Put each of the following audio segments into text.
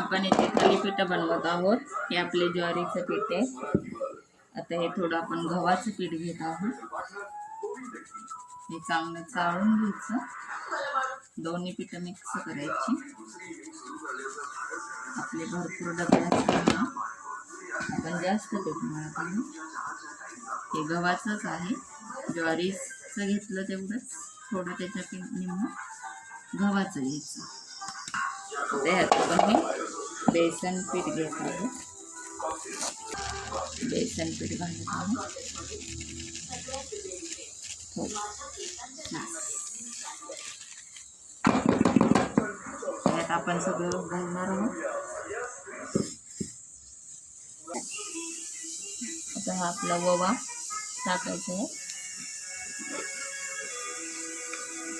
आपण इथे थालीपीठं बनवत आहोत. हे आपले ज्वारीचं पीठ आहे. आता हे थोडं आपण गव्हाचं पीठ घेत आहोत. हे चांगलं चाळून घ्यायचं. दोन्ही पिठं मिक्स करायची. आपले भरपूर डबे असतात ना. आपण जास्त पीठ मिळत आहोत हे गव्हाचंच आहे. ज्वारीचं घेतलं तेवढंच. थोडं त्याच्या पीठ निम्म गव्हाचं घ्यायचं. त्यात आपण बेसन पीठ घेत आहे बेसन पीठ घालत आहे हो. त्यात आपण सगळं घालणार आहोत. आता हा आपला ववा टाकायचा आहे.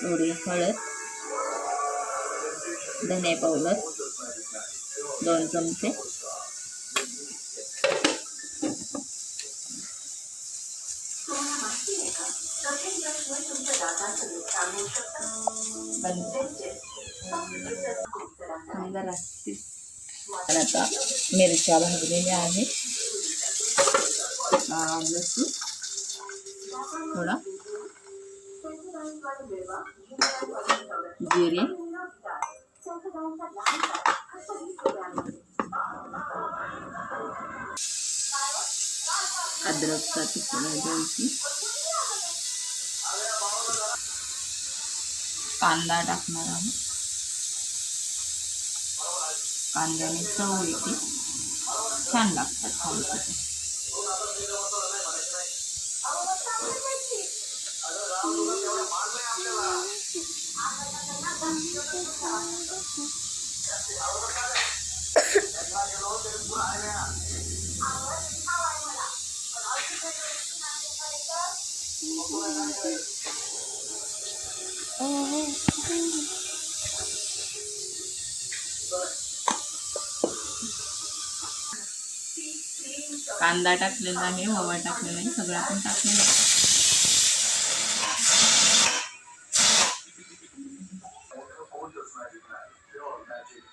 थोडी हळद धने पावडर. दोन चमचे जरा आणि आता मिरच्या भाजलेल्या आहेत आ, लसूण थोडा जिरे अद्रकचा तुकडा द्यायची कांदा टाकणार आहोत कांद्याने चव येते. छान लागतात थालीपीठ कांदा टाकलेला आहे ओवा टाकलेला आहे सगळं आपण टाकलेलं आहे.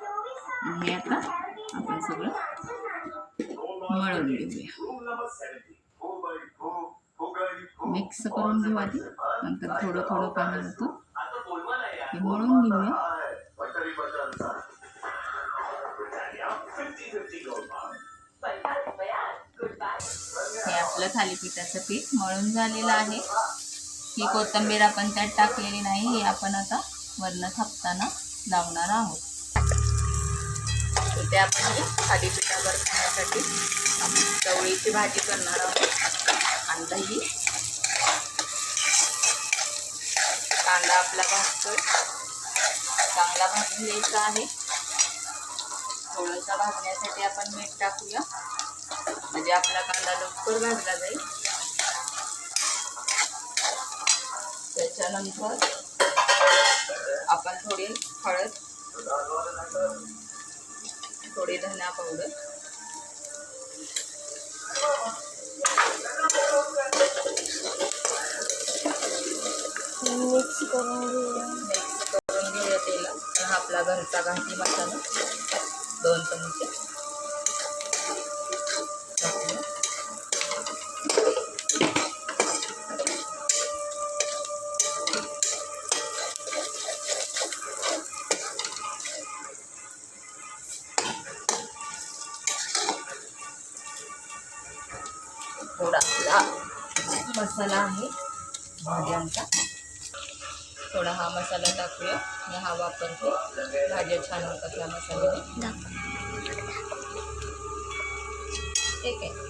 आता आपण सगळं मळून घेऊया. मिक्स करून घेऊ आधी. नंतर थोडं थोडं पाणी होतं हे मळून घेऊया. हे आपलं थालीपीठाचं पीठ मळून झालेलं आहे. ही कोथिंबीर आपण त्यात टाकलेली नाही. हे आपण आता वरनं थापताना लावणार आहोत. ते आपण ही थालीपीठावर खाण्यासाठी चवळीची भाजी करणार आहोत. आणि दही. कांदा आपला भाजतोय. चांगला भाजून घ्यायचा आहे. थोडंसं भाजण्यासाठी आपण मीठ टाकूया. म्हणजे आपला कांदा लवकर भाजला जाईल. त्याच्यानंतर आपण थोडी हळद थोडी धना पावडर. मिक्स करून घेऊया. मिक्स करून घेऊया तेला हा आपला घरचा घाटी मसाला. दोन चमचे. थोडा मसाला आहे भाज्यांचा. थोडा हा मसाला टाकूया. मी हा वापरते भाज्या छान होतात या मसाल्याने. ठीक आहे.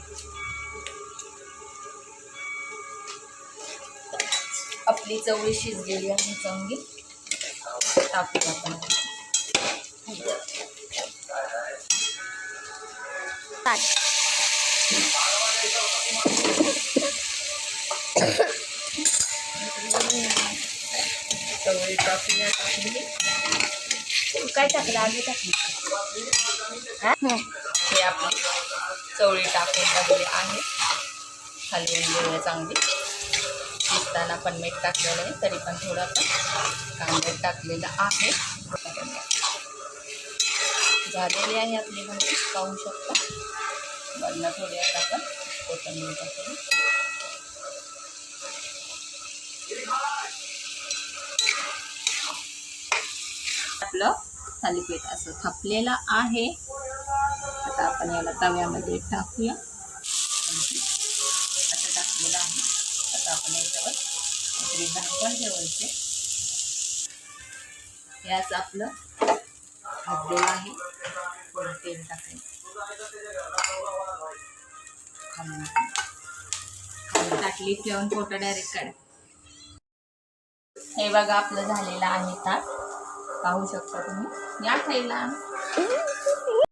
आपली चवळी शिजलेली आहे चांगली. टाकूया आपण. ताट चवळी टाकली? टाकली काय टाकलं. आधी टाकली हं. आपली चवळी टाकून टाकली आहे. हलवून घेऊया चांगली. शिजताना पण मीठ टाकलेलं आहे तरी पण थोडं आपण कांद्यात टाकलेलं आहे. झालेली आहे आपली भाजी. पाहू शकता. वरनं थोडी आता आपण कोथिंबीर टाकू आपलं थालीपीठ असं थापलेलं आहे. आता आपण याला तव्यामध्ये टाकूया. असं टाकलेलं आहे. आता आपण याच्यावर काहीतरी झाकण ठेवायचे. याच आपलं भाजलेलं आहे. थोडं तेल टाकायचं. खाली खाली ताटली ठेवून फोटो डायरेक्ट काढ. हे बघा आपलं झालेलं आहे ताट. पाहू शकता तुम्ही. या खायला